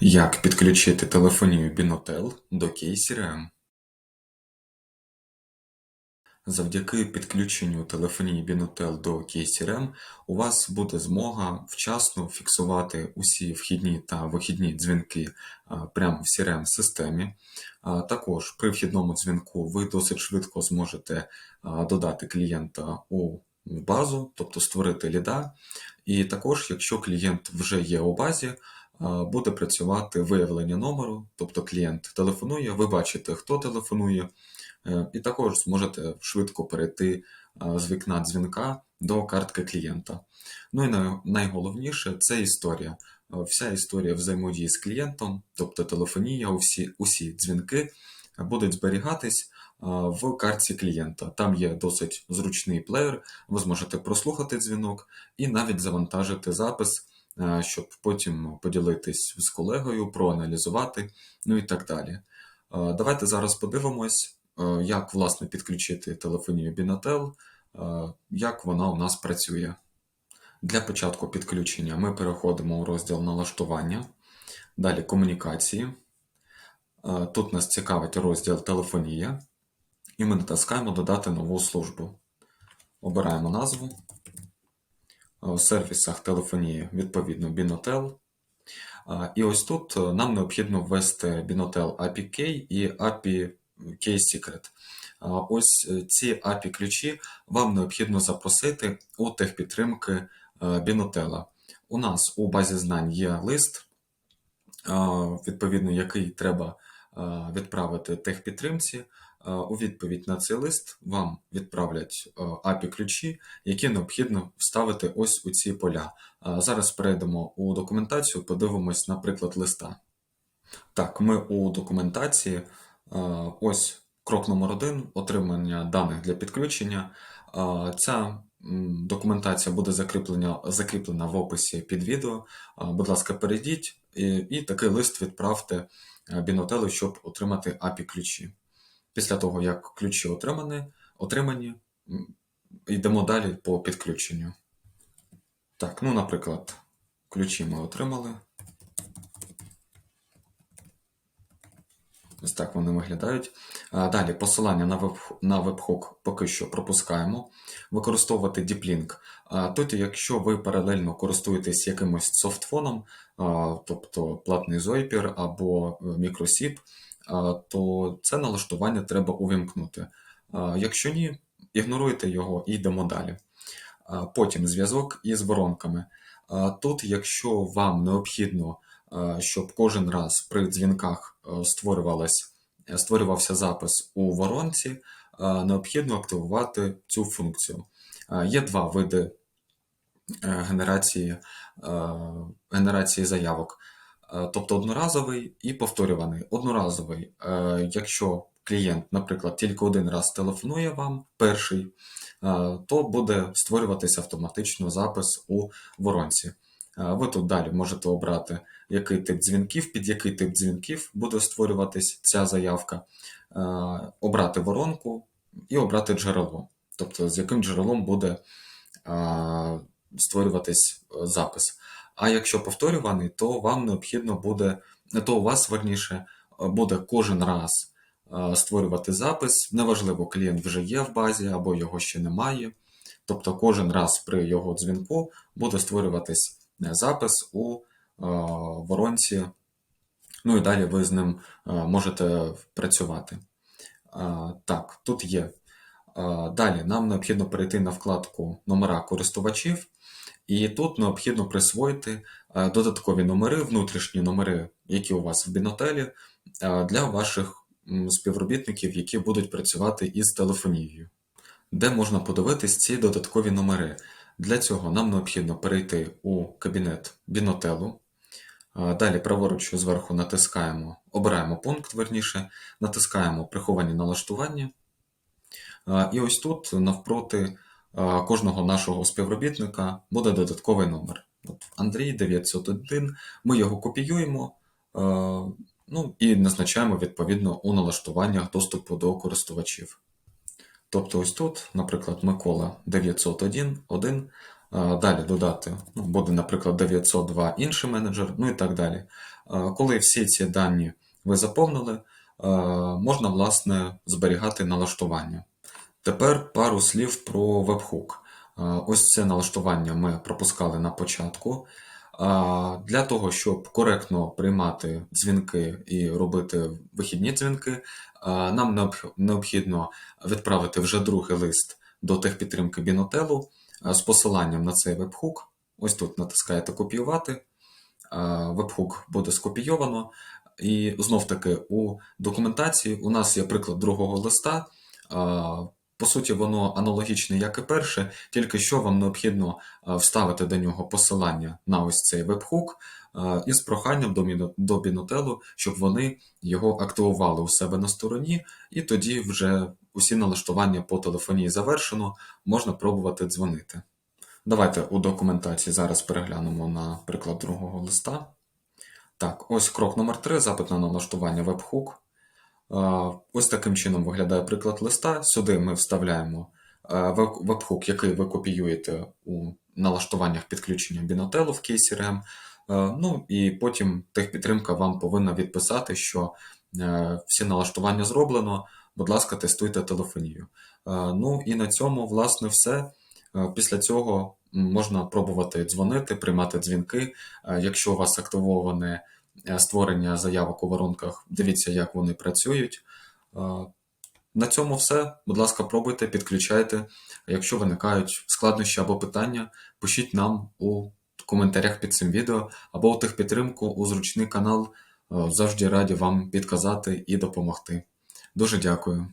Як підключити телефонію Binotel до KCRM? Завдяки підключенню телефонії Binotel до KCRM у вас буде змога вчасно фіксувати усі вхідні та вихідні дзвінки прямо в CRM-системі. Також при вхідному дзвінку ви досить швидко зможете додати клієнта у базу, тобто створити ліда. І також, якщо клієнт вже є у базі, буде працювати виявлення номеру, тобто клієнт телефонує, ви бачите, хто телефонує, е, і також зможете швидко перейти з вікна дзвінка до картки клієнта. Ну і найголовніше це історія. Вся історія взаємодії з клієнтом, тобто телефонія, усі, усі дзвінки будуть зберігатись в картці клієнта. Там є досить зручний плеєр, ви зможете прослухати дзвінок і навіть завантажити запис. Е, щоб потім поділитись з колегою, проаналізувати, ну і так далі. Е, давайте зараз подивимось, е, як власне підключити телефонію Binatel, як вона у нас працює. Для початку підключення ми переходимо у розділ налаштування, далі комунікації. Тут нас цікавить розділ телефонія, і ми натискаємо Додати нову службу. Обираємо назву в сервісах телефонії, відповідно, Binotel. І ось тут е, нам необхідно ввести Binotel API і API Key Secret. Ось е, ці API ключі вам необхідно запросити у техпідтримки е, Binotel. У нас у базі знань є лист, відповідно, який треба відправити техпідтримці. Е, у відповідь на цей лист вам відправлять е, API ключі, які необхідно вставити ось у ці поля. Е, зараз перейдемо у документацію, подивимось, наприклад, листа. Так, ми у документації. Ось крок номер один отримання даних для підключення. Ця документація буде закріплена закріплена в описі під відео. Будь ласка, перейдіть і, і такий лист відправте Бінотелу, щоб отримати API ключі. Після того, як ключі отримані, отримані, йдемо далі по підключенню. Так, ну, наприклад, ключі ми отримали. Ось так вони виглядають. Далі посилання на вебхок поки що пропускаємо. Використовувати DeepLink. Тут, якщо ви паралельно користуєтесь якимось софтфоном, тобто платний Zoiper або мікросіп, то це налаштування треба увімкнути. Якщо ні, ігноруйте його і йдемо далі. Потім зв'язок із воронками. Тут, якщо вам необхідно, щоб кожен раз при дзвінках створювався запис у воронці, необхідно активувати цю функцію. Є два види е, генерації, генерації заявок. Е, тобто одноразовий і повторюваний. Одноразовий, е, якщо клієнт, наприклад, тільки один раз телефонує вам перший, е, то буде створюватися автоматично запис у воронці. Ви тут далі можете обрати, який тип дзвінків, під який тип дзвінків буде створюватись ця заявка, обрати воронку і обрати джерело, тобто з яким джерелом буде створюватись запис. А якщо повторюваний, то вам необхідно буде, то у вас верніше буде кожен раз е, створювати запис. Неважливо, клієнт вже є в базі або його ще немає. Тобто кожен раз при його дзвінку буде створюватись е, запис у е, воронці. Ну і далі ви з ним можете працювати. Так, тут є. Далі нам необхідно перейти на вкладку номера користувачів. І тут необхідно присвоїти е, додаткові номери, внутрішні номери, які у вас в бінотелі, е, для ваших співробітників, які будуть працювати із телефонією, де можна подивитись ці додаткові номери. Для цього нам необхідно перейти у кабінет бінотелу. Е, далі праворуч зверху натискаємо, обираємо пункт, верніше, натискаємо приховані налаштування. І ось тут навпроти кожного нашого співробітника буде додатковий номер. От Андрій 901, ми його копіюємо ну, і назначаємо відповідно у налаштуваннях доступу до користувачів. Тобто, ось тут, наприклад, Микола 901, 1, Е, Далі додати ну, буде, наприклад, 902 інший менеджер, ну і так далі. Коли всі ці дані ви заповнили, можна, власне, зберігати налаштування. Тепер пару слів про вебхук. Ось це налаштування ми пропускали на початку. Для того, щоб коректно приймати дзвінки і робити вихідні дзвінки, нам необхідно відправити вже другий лист до техпідтримки Бінотелу з посиланням на цей вебхук. Ось тут натискаєте копіювати. Вебхук буде скопійовано. І знов таки у документації у нас є приклад другого листа. По суті, воно аналогічне, як і перше, тільки що вам необхідно вставити до нього посилання на ось цей вебхук а, із проханням до Бінотелу, щоб вони його активували у себе на стороні, і тоді вже усі налаштування по телефонії завершено, можна пробувати дзвонити. Давайте у документації зараз переглянемо на приклад другого листа. Так, ось крок номер 3 запит на налаштування вебхук. Ось таким чином виглядає приклад листа. Сюди ми вставляємо е, вебхук, який ви копіюєте у налаштуваннях підключення Бінотелу в кейсі RAM. Е, Ну і потім техпідтримка вам повинна відписати, що е, всі налаштування зроблено. Будь ласка, тестуйте телефонію. Ну і на цьому, власне, все. Після цього можна пробувати дзвонити, приймати дзвінки. Якщо у вас активоване створення заявок у воронках, дивіться, як вони працюють. Е, На цьому все. Будь ласка, пробуйте, підключайте. Якщо виникають складнощі або питання, пишіть нам у коментарях під цим відео або у техпідтримку у зручний канал. Е, Завжди раді вам підказати і допомогти. Дуже дякую.